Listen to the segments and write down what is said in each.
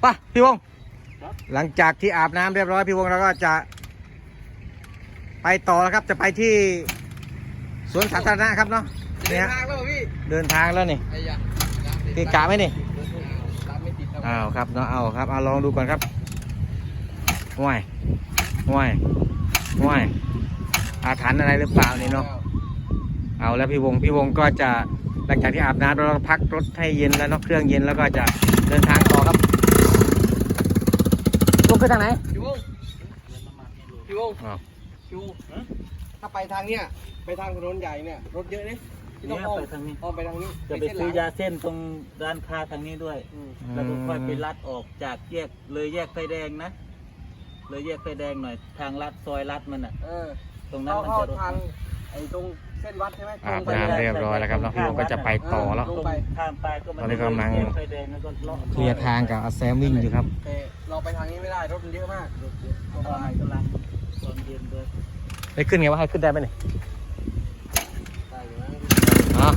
ไปพี่วงหลังจากที่อาบน้ำเรียบร้อยพี่วงเราก็จะ ไปต่อแล้วครับ จะไปที่สวนสาธารณะครับเนาะเดิเนี่ยนทางแล้วเหรอพี่เดินทางแล้วนี่ไอ้ยะพี่กะไหมนี่ตามไม่ติดครับอ้าวครับเนาะเอาครับเอาลองดูก่อนครับว่ายว่ายว่ายอาถรรพ์อะไรหรือเปล่านี่เนาะเอาแล้วพี่วงพี่วงก็จะหลังจากที่อาบน้ำแล้วเราพักรถให้เย็นแล้วเนาะเครื่องเย็นแล้วก็จะเดินทางต่อครับลง ขึ้นทางไหนพี่วงพี่วงอ้าวพี่วงถ้าไปทางเนี้ยไปทางถนนใหญ่เนี่ยรถเยอะเนี่ยพี่ต้องอ้อมเนี่ยไปทางนี้ อ้อมไปทางนี้จะไปเส้นหซื้ลัองยาเส้นตรงร้านค้าทางนี้ด้วย อืมแล้วก็ค่อยไปลัดออกจากแยกเลยแยกไฟแดงนะ เลยแยกไฟแดงหน่อย ทางลัดซอยลัดมันอะ เออตรงนั้นเข้ามันเข้าจะรถทาง ไอ้ตรงเส้นวัดใช่ไหมอาบตรงไปน้ำเรียบร้อยแล้วครับแล้วพี่วงก็จะไปต่อแล้วลงไปข้ามไปก็มันตอนนี้กำลังแยกไฟแดงแล้วก็เลาะเคลียร์ทางกับอาแซมวิ่งอยู่ครับ แต่เราไปทางนี้ไม่ได้รถมันเยอะมากรถเยอะเพราะว่ามันกำลังตอนเย็นด้วยได้ขึ้นไงว่าให้ขึ้นได้ไหมเนี่ยได้อยู่นะอ๋อ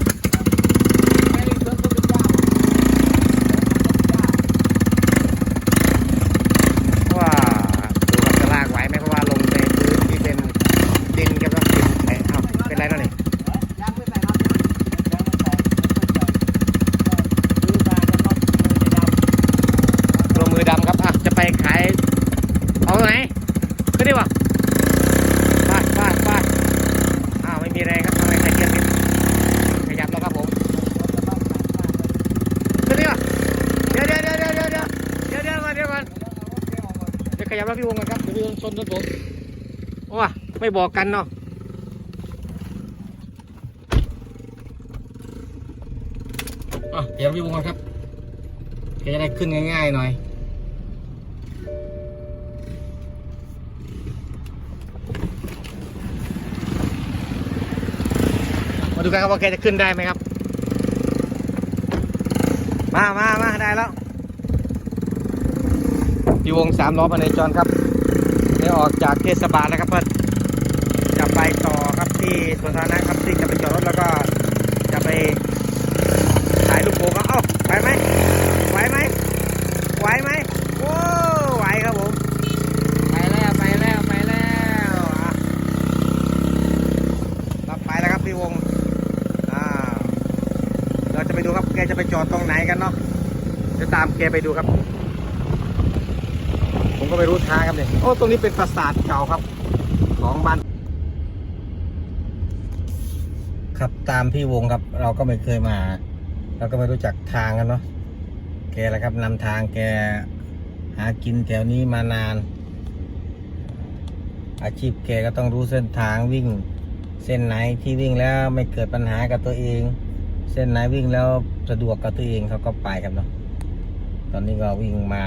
เดี๋ยวขยับแล้วพี่วงกันครับเดี๋ยวพี่วงชนต้นผมว้าไม่บอกกันเนาะอะเดี๋ยวพี่วงกันครับแกจะได้ขึ้นง่ายๆหน่อยมาดูกันครับว่าแกจะขึ้นได้ไหมครับ มามามาได้แล้วพี่ วงสามล้อพเนจรครับได้ออกจากเทศบาลแล้วครับเพื่อนจะไปต่อครับที่สวนสาธารณะครับที่จะไปจอดรถแล้วก็จะไปถ่ายลูกโป่งครับเอ้าไหวไหมไหวไหมไหวไหมโอ้ไหวครับผมไปแล้วไปแล้วไปแล้วรับไปแล้วครับพี่วงอ้าเราจะไปดูครับแกจะไปจอดตรงไหนกันเนาะจะตามแกไปดูครับ ผมก็ไม่รู้ทางครับเนี่ยโอ้ตรงนี้เป็นปราสาทเก่าครับ ของบ้านครับตามพี่วงครับ เราก็ไม่เคยมา เราก็ไม่รู้จักทางกันเนาะแกแหละครับนำทางแกหากินแถวนี้มานาน อาชีพแกก็ต้องรู้เส้นทางวิ่ง เส้นไหนที่วิ่งแล้วไม่เกิดปัญหากับตัวเอง เส้นไหนวิ่งแล้วสะดวกกับตัวเองเขาก็ไปครับเนาะตอนนี้ก็วิ่งมา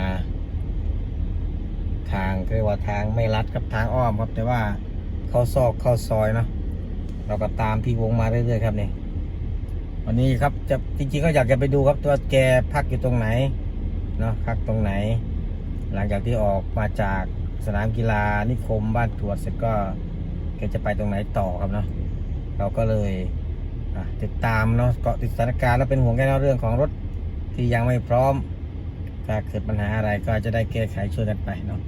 ทางเรียกว่าทางไม่ลัดกับทางอ้อมครับ แต่ว่าเข้าซอกเข้าซอยเนาะเราก็ตามพี่วงมาเรื่อยๆครับนี่วันนี้ครับจะจริงๆก็อยากจะไปดูครับว่าแกพักอยู่ตรงไหนเนาะพักตรงไหน หลังจากที่ออกมาจากสนามกีฬานิคมบ้านตรวจเสร็จก็แกจะไปตรงไหนต่อครับเนาะเราก็เลยติดตามเนาะเกาะติดสถานการณ์แล้วเป็นห่วงแค่เรื่องของรถที่ยังไม่พร้อมถ้าเกิดปัญหาอะไรก็จะได้แก้ไขช่วยกันไปเนาะ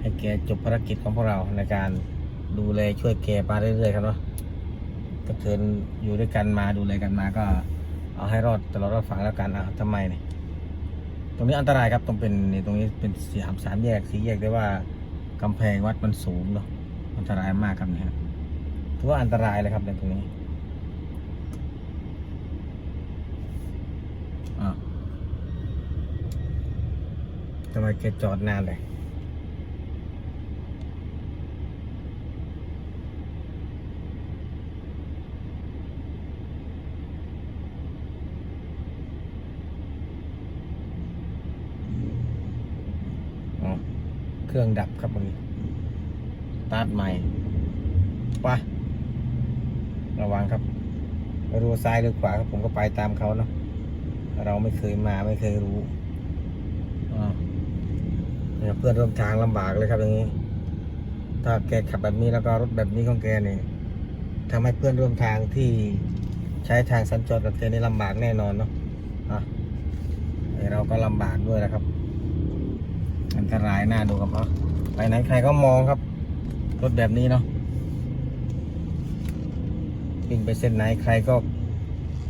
ให้แกจบภารกิจของพวกเราในการดูแลช่วยแกมาเรื่อยๆครับเนาะก็เชิญอยู่ด้วยกันมาดูแลกันมาก็ เอาให้รอดตลอดรอดฝังแล้วกันอะทำไมเนี่ยตรงนี้อันตรายครับตรงเป็นตรงนี้เป็นสามสามแยกสี่แยกได้ว่ากำแพงวัดมันสูงเนาะอันตรายมากครับเนี่ยครับถือว่าอันตรายเลยครับในตรงนี้อ้าทำไมแกจอดนานเลยอ๋อ เครื่องดับครับตรงนี้สตาร์ทใหม่ไประวังครับไม่รู้ซ้ายหรือขวาครับผมก็ไปตามเขาเนาะเราไม่เคยมาไม่เคยรู้อ่าเนี่ยเพื่อนร่วมทางลำบากเลยครับอย่างนี้ ถ้าแกขับแบบนี้แล้วก็รถแบบนี้ของแกเนี่ยทำให้เพื่อนร่วมทางที่ใช้ทางสัญจรกับแกนี่ลำบากแน่นอนเนาะอะเราก็ลำบากด้วยนะครับ อันตรายหน่าดูครับเนาะไปไหนใครก็มองครับ รถแบบนี้เนาะวิ่งไปเส้นไหนใครก็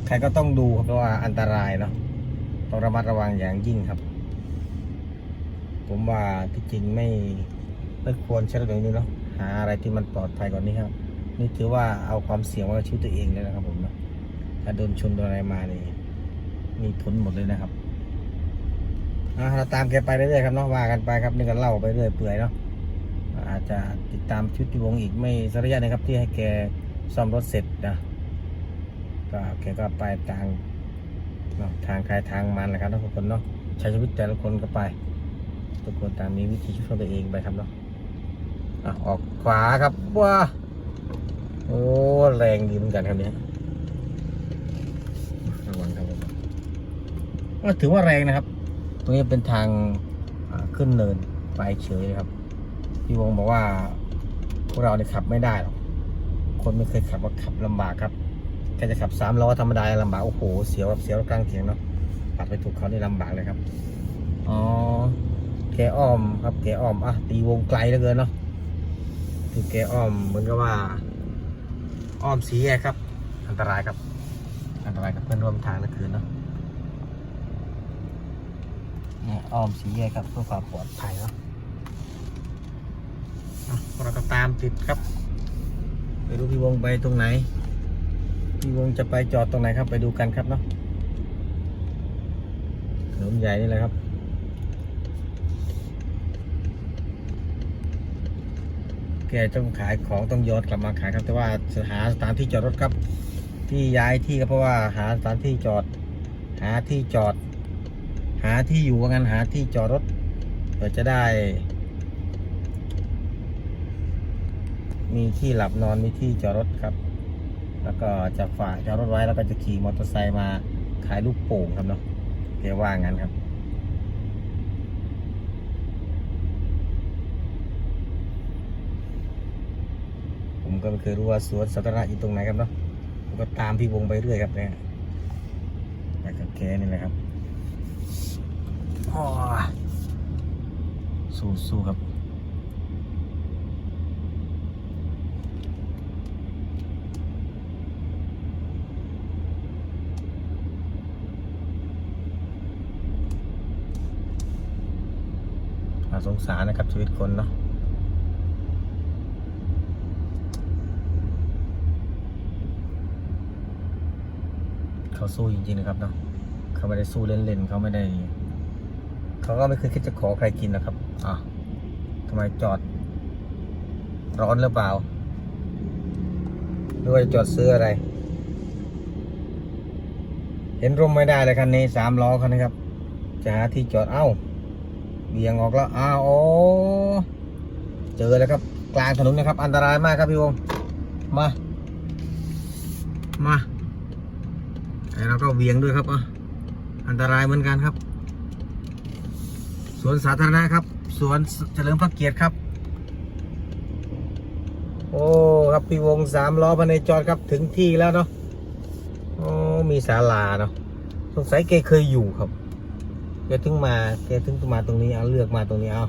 ใครก็ต้องดูครับเพราะว่าอันตรายเนาะต้องระมัดระวังอย่างยิ่งครับ ผมว่าที่จริงไม่ไม่ควรใช้รถแบบนี้เนาะหาอะไรที่มันปลอดภัยกว่านี้ครับ นี่ถือว่าเอาความเสี่ยงมากับชีวิตตัวเองเลยนะครับผมเนาะถ้าโดนชนโดนอะไรมานี่มีผลหมดเลยนะครับ อะเราตามแกไปเรื่อยๆครับเนาะว่ากันไปครับนี่ก็เล่าไปเรื่อยเปื่อยเนาะอาจจะติดตามชีวิตพี่วงอีกไม่สักระยะนึงครับ ที่ให้แกซ่อมรถเสร็จนะก็แกก็ไปทางนะทางใครทางมันนะครับทุกคนเนาะใช้ชีวิตแต่ละคนก็ไป ทุกคนตามมีวิธีช่วยตัวเองไปครับเนาะอะออกขวาครับว้าโอ้แรงดีเหมือนกันครับเนี้ยระวังครับผมถือว่าแรงนะครับ รงนี้เป็นทางขึ้นเนินไปเฉยครับ พี่วงบอกว่าพวกเราเนี่ยขับไม่ได้หรอก คนไม่เคยขับว่าขับลำบากครับแค่จะขับสามล้อธรรมดาลำบากโอ้โหเสียวแบบเสียวกลางเถียงเนาะปัดไปถูกเขานี่ลำบากเลยครับอ๋อแกอ้อมครับแกอ้อมอะตีวงไกลเหลือเกินเนาะคือแกอ้อมเหมือนกับว่า อ้อมสีแยกครับ อันตรายครับ อันตรายกับเพื่อนร่วมทางเหลือเกินเนาะเนี่ย อ้อมสีแยกครับเพื่อความปลอดภัยเนาะเราก็ตามติดครับไปดูพี่วงไปตรงไหน พี่วงจะไปจอดตรงไหนครับ ไปดูกันครับเนาะถนนใหญ่นี่แหละครับแกต้องขายของต้องย้อนกลับมาขายครับ แต่ว่าหาสถานที่จอดรถครับ ที่ย้ายที่ก็เพราะว่าหาสถานที่จอด หาที่จอด หาที่อยู่ว่างั้นหาที่จอดรถเพื่อจะได้ มีที่หลับนอนมีที่จอดรถครับ แล้วก็จะฝากจอดรถไว้แล้วก็จะขี่มอเตอร์ไซค์มาขายลูกโป่งครับเนาะแกว่างั้นครับผมก็ไม่เคยรู้ว่าสวนสาธารณะอยู่ตรงไหนครับเนาะผมก็ตามพี่วงไปเรื่อยครับเนี่ยไปกับแกนี่แหละครับ สู้สู้ครับน่าสงสารนะครับ ชีวิตคนเนาะเขาสู้จริงๆนะครับเนาะเขาไม่ได้สู้เล่นๆเขาไม่ได้ เขาก็ไม่เคยคิดจะขอใครกินนะครับอะทำไมจอด ร้อนหรือเปล่าหรือว่าจะจอดซื้ออะไร เห็นร่มไม่ได้เลยคันนี้สามล้อคันนี้ครับ จะหาที่จอดเอ้าเบี่ยงออกแล้วอ้าวโอ้เจอแล้วครับ กลางถนนนะครับ อันตรายมากครับพี่วงมา มาไอ้เราก็เวียงด้วยครับอะอันตรายเหมือนกันครับ สวนสาธารณะครับ สวนเฉลิมพระเกียรติครับ โอ้ครับพี่วงสามล้อภายในจอดครับถึงที่แล้วเนาะโอ้มีศาลาเนาะสงสัยแกเคยอยู่ครับแกถึงมาแกถึงมาตรงนี้เอาเลือกมาตรงนี้เอา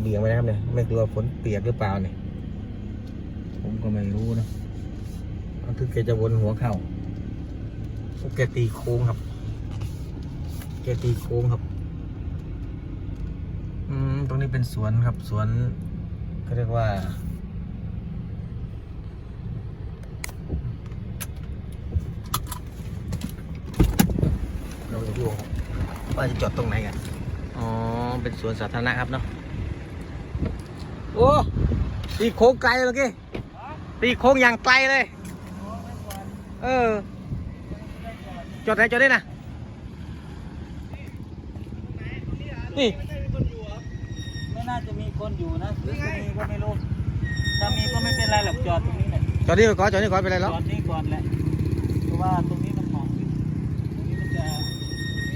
เบี่ยงไปนะครับเนี่ยไม่กลัวฝนเปียกหรือเปล่าเนี่ยผมก็ไม่รู้นะเอาถึงแกจะวนหัวเข้าแกตีโค้งครับแกตีโค้งครับ มตรงนี้เป็นสวนครับสวนเขาเรียกว่า เราจะดูว่าจะจอดตรงไหนกัน อ๋อ เป็นสวนสาธารณะครับเนาะ โอ้ตีโค้งไกลเลยเมื่อกี้ตีโค้งอย่างไกลเลย เออ จอดไหนจอดได้นะนี่ น่าจะมีคนอยู่นะหรือจะมีก็ไม่รู้ถ้ามีก็ไม่เป็นไรหรอกจอดตรงนี้แหละจอดนี่ไปก่อนจอดนี่ก่อนไปเลยจแล้วอดนี่ก่อนแหละเพราะว่าตรงนี้มันเหมาะตรงนี้มันจะ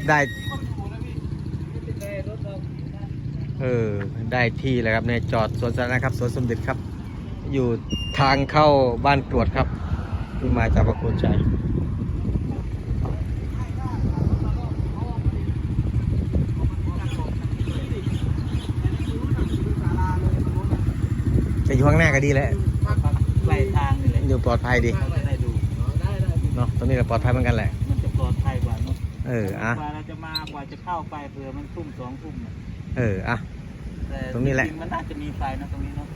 ได้คนอยู่นะพี่ไม่เป็นไรรถเราเออได้ที่แล้วครับในจอดสวนสาธารณะครับสวนสมเด็จครับ อยู่ทางเข้าบ้านตรวจครับที่มาจากประโคนชัย อยู่ข้างหน้าก็ดีแหละพักใกล้ทางนี่แหละอยู่ปลอดภัยดีไม่ได้ดูได้ได้เนาะตรงนี้ก็ปลอดภัยเหมือนกันแหละ มันจะปลอดภัยกว่าเนอะเอออะกว่าเราจะมากว่าจะเข้าไปเผื่อมันทุ่มสองทุ่มน่ะเอออะ แต่ตรงนี้แหละ จๆมันน่าจะมีไฟนะตรงนี้เนาะ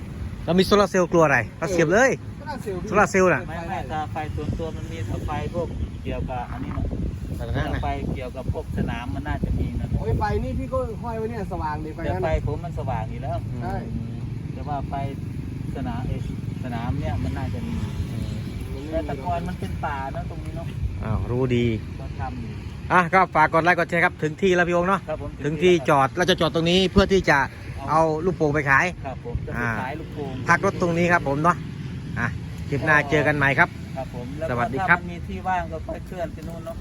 เรามีโซลาร์เซลล์กลัวอะไรเราเสียบเลย ก็น่าเซลล์พี่โซลาร์เซลล์น่ะ ไม่ไม่ถ้าไฟส่วนตัวมันมีถ้าไฟพวกเกี่ยวกับอันนี้เนาะสาธารณะถ้านะไฟเกี่ยวกับพวกสนามมันน่าจะมีนะโอ้ยไฟนี่พี่ก็ห้อยไว้เนี่ยสว่างดีไฟแต่นั้นไฟน่ะ ผมมันสว่างอยู่แล้ว ใช่ แต่ว่าไฟ สนามเอยสนามเนี่ยมันน่าจะมีแต่แตะกอนมันเป็นป่าเนอะตรงนี้เนาะอ้าวรู้ดีก็ทำอยู่อะก็ฝากกดไลค์กดแชร์ครับถึงที่แล้วพี่องค์เนาะครับผมถึงที่จอดเราจะจอดตรงนี้เพื่อที่จะเอาลูกโป่งไปขาย ครับผมจะไปอ่าขายลูกโป่งพักรถตรงนี้ครับผมเนาะอะคลิปหน้าเจอกันใหม่ครับ ครับผมแล้วสก็วัสดีถ้าครับมันมีที่ว่างก็ค่อยเคลื่อนไปนู่นเนาะ